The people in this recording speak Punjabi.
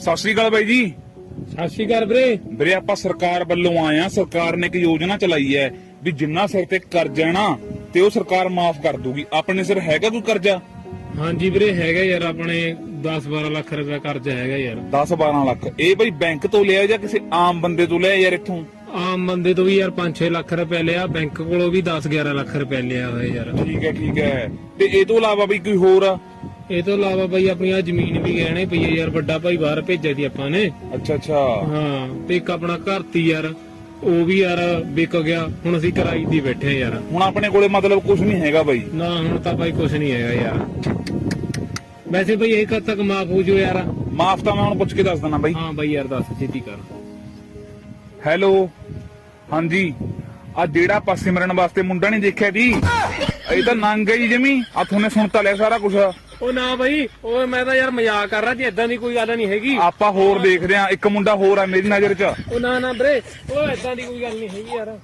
ਸਤਿ ਸ਼੍ਰੀ ਅਕਾਲ ਬਾਈ ਜੀ। ਸਤਿ ਸ਼੍ਰੀ ਅਕਾਲ ਵੀਰੇ। ਵੀਰੇ ਆਪਾਂ ਸਰਕਾਰ ਵੱਲੋਂ ਆਏ ਆ ਸਰਕਾਰ ਨੇ ਇੱਕ ਯੋਜਨਾ ਚਲਾਈ ਹੈ ਵੀ ਜਿੰਨਾ ਸਿਰ ਤੇ ਕਰਜ਼ਾ ਨਾ ਤੇ ਉਹ ਸਰਕਾਰ ਮਾਫ ਕਰ ਦੂਗੀ। ਆਪਣੇ ਸਿਰ ਹੈਗਾ ਕੋਈ ਕਰਜ਼ਾ? ਹਾਂਜੀ ਵੀਰੇ ਹੈਗਾ ਯਾਰ। ਆਪਣੇ 10-12 ਲੱਖ ਰੁਪਏ ਕਰਜ਼ਾ ਹੈਗਾ ਯਾਰ। 10 12 ਲੱਖ। ਇਹ ਬਈ ਬੈਂਕ ਤੋਂ ਲਿਆ ਜਾਂ ਕਿਸੇ ਆਮ ਬੰਦੇ ਤੋਂ ਲਿਆ ਯਾਰ ਇੱਥੋਂ? ਆਮ ਬੰਦੇ ਤੋਂ ਵੀ ਯਾਰ 5-6 ਲੱਖ ਰੁਪਏ ਲਿਆ। ਬੈਂਕ ਕੋਲੋਂ ਵੀ 10-11 ਲੱਖ ਰੁਪਏ ਲਿਆ ਹੋਇਆ ਯਾਰ। ਠੀਕ ਹੈ ਠੀਕ ਹੈ। ਤੇ ਇਹ ਤੋਂ ਇਲਾਵਾ ਬਈ ਕੋਈ ਹੋਰ ਆ ਇਹ ਤੋਂ ਇਲਾਵਾ ਬਈ ਆਪਣੀ ਆ ਜ਼ਮੀਨ ਵੀ ਗਹਿਣੇ ਪਈ ਹੈ ਯਾਰ ਵੱਡਾ ਭਾਈ ਬਾਹਰ ਭੇਜਿਆ ਦੀ ਆਪਾਂ ਨੇ। ਅੱਛਾ ਅੱਛਾ। ਹਾਂ ਤੇ ਇੱਕ ਆਪਣਾ ਘਰ ਤੀ ਯਾਰ ਉਹ ਵੀ ਯਾਰ ਵਿਕ ਗਿਆ ਹੁਣ ਅਸੀਂ ਕਿਰਾਈ ਦੀ ਬੈਠੇ ਆ ਯਾਰ। ਹੁਣ ਆਪਣੇ ਕੋਲੇ ਮਤਲਬ ਕੁਝ ਨਹੀਂ ਹੈਗਾ ਬਾਈ। ਨਾ ਹੁਣ ਤਾਂ ਬਾਈ ਕੁਝ ਨਹੀਂ ਹੈਗਾ ਯਾਰ। ਵੈਸੇ ਬਈ ਇਹ ਕਦ ਤੱਕ ਮਾਫ ਹੋ ਜੋ ਯਾਰ। ਮਾਫ ਤਾਂ ਮੈਂ ਹੁਣ ਪੁੱਛ ਕੇ ਦੱਸ ਦਿੰਦਾ ਬਾਈ। ਹਾਂ ਬਈ ਯਾਰ ਦੱਸ ਛੇਤੀ ਕਰ। ਹੈਲੋ। ਹਾਂਜੀ। ਆ ਜਿਹੜਾ ਪਾਸੇ ਮਰਨ ਵਾਸਤੇ ਮੁੰਡਾ ਨਹੀਂ ਦੇਖਿਆ ਜੀ? ਇਹ ਤਾਂ ਨੰਗ ਹੈ ਜੀ ਜਮੀ। ਆ ਤੁਹਾਨੂੰ ਸੁਣ ਤਾਂ ਲਿਆ ਸਾਰਾ ਕੁਝ ਉਹ ਨਾ ਬਈ ਉਹ ਮੈਂ ਤਾਂ ਯਾਰ ਮਜ਼ਾਕ ਕਰ ਰਿਹਾ ਜੀ ਇਦਾਂ ਦੀ ਕੋਈ ਗੱਲ ਨਹੀਂ ਹੈਗੀ। ਆਪਾਂ ਹੋਰ ਦੇਖਦੇ ਆ ਇੱਕ ਮੁੰਡਾ ਹੋਰ ਆ ਮੇਰੀ ਨਜ਼ਰ 'ਚ। ਉਹ ਨਾ ਨਾ ਵੀਰੇ ਉਹ ਇਦਾਂ ਦੀ ਕੋਈ ਗੱਲ ਨਹੀਂ ਹੈਗੀ ਯਾਰ।